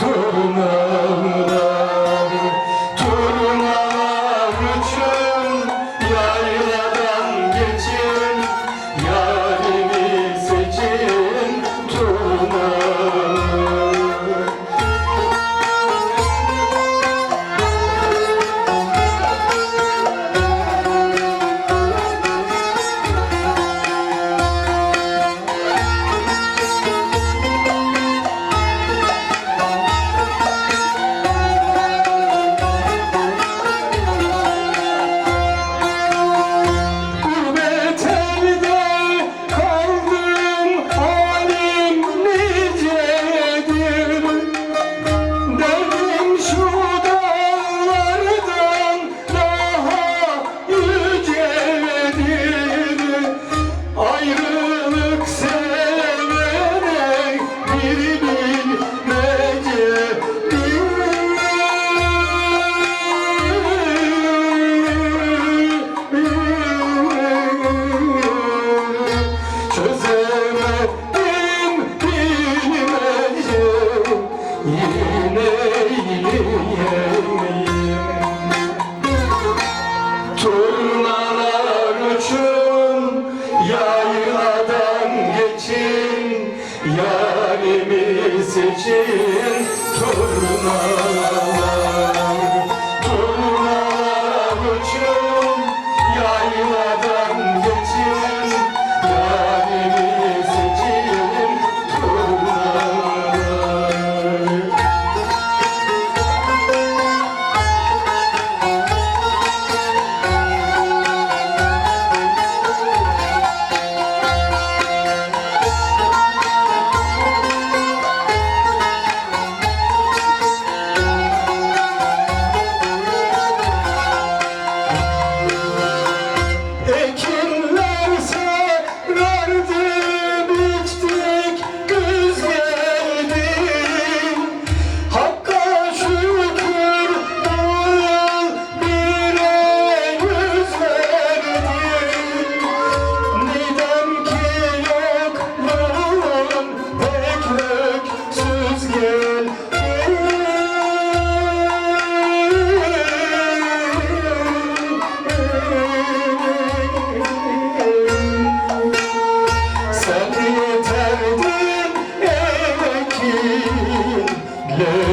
two. here. Yarimi seçin Turnalar Turnalar Lord.